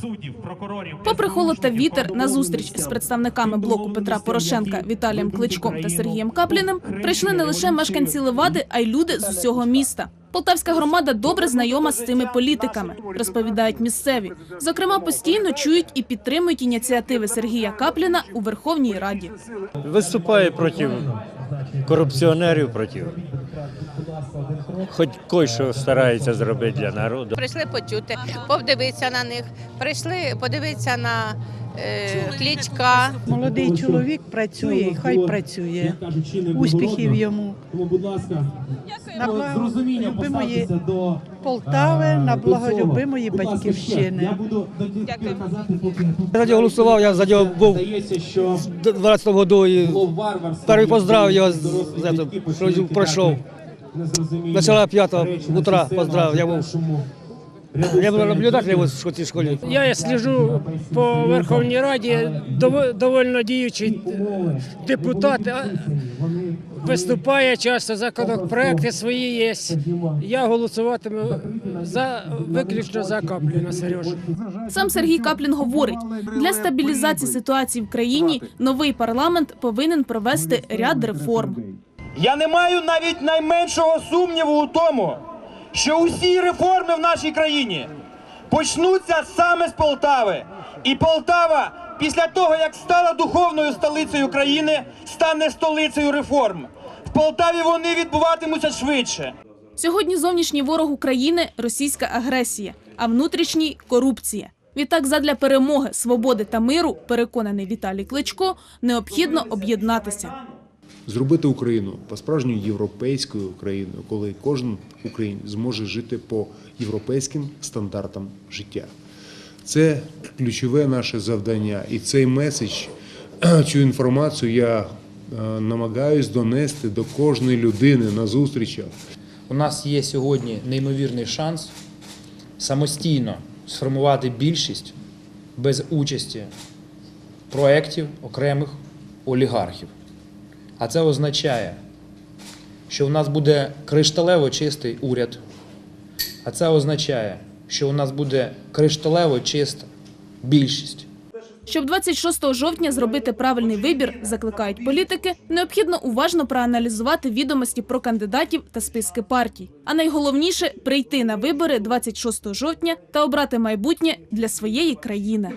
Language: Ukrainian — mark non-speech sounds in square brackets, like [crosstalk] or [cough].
суддів, прокурорів. Попри холод та вітер, на зустріч з представниками блоку Петра Порошенка Віталієм Кличком та Сергієм Капліним прийшли не лише мешканці Левади, а й люди з усього міста. Полтавська громада добре знайома з цими політиками, розповідають місцеві. Зокрема, постійно чують і підтримують ініціативи Сергія Капліна у Верховній Раді. Виступає проти корупціонерів, проти. Хоч кой-що старається зробити для народу. Прийшли почути, подивитися на них, прийшли подивитися на е, клічка. Молодий чоловік працює, і хай працює. Успіхів йому. Тому, будь ласка, На благо любимої Полтави, на благо любимої батьківщини. Я буду Дякую. Я за нього голосував, я за нього був здається, що в 12-му году і перший поздрав його з- Дорослі з этого, батьки що пройшов. Начала п'ятого утра на систему, поздрав, я був- Я був наблюдателем в цій школі. Я сліжу по Верховній Раді, дов- довольно діючий депутат. Виступає часто законопроекти свої є. Я голосуватиму за виключно за Капліна Сережу. Сам Сергій Каплін говорить, для стабілізації ситуації в країні новий парламент повинен провести ряд реформ. Я не маю навіть найменшого сумніву у тому, що усі реформи в нашій країні почнуться саме з Полтави. І Полтава після того, як стала духовною столицею країни, стане столицею реформ. В Полтаві вони відбуватимуться швидше. Сьогодні зовнішній ворог України російська агресія, а внутрішній корупція. Відтак, задля перемоги, свободи та миру, переконаний Віталій Кличко, необхідно об'єднатися. Зробити Україну по-справжньому європейською країною, коли кожен українець зможе жити по європейським стандартам життя. Це ключове наше завдання, і цей меседж, [clears throat] цю інформацію я е, намагаюсь донести до кожної людини на зустрічах. У нас є сьогодні неймовірний шанс самостійно сформувати більшість без участі проєктів окремих олігархів. А це означає, що у нас буде кришталево чистий уряд. А це означає, що у нас буде кришталево чиста більшість. Щоб 26 жовтня зробити правильний вибір, закликають політики, необхідно уважно проаналізувати відомості про кандидатів та списки партій. А найголовніше прийти на вибори 26 жовтня та обрати майбутнє для своєї країни.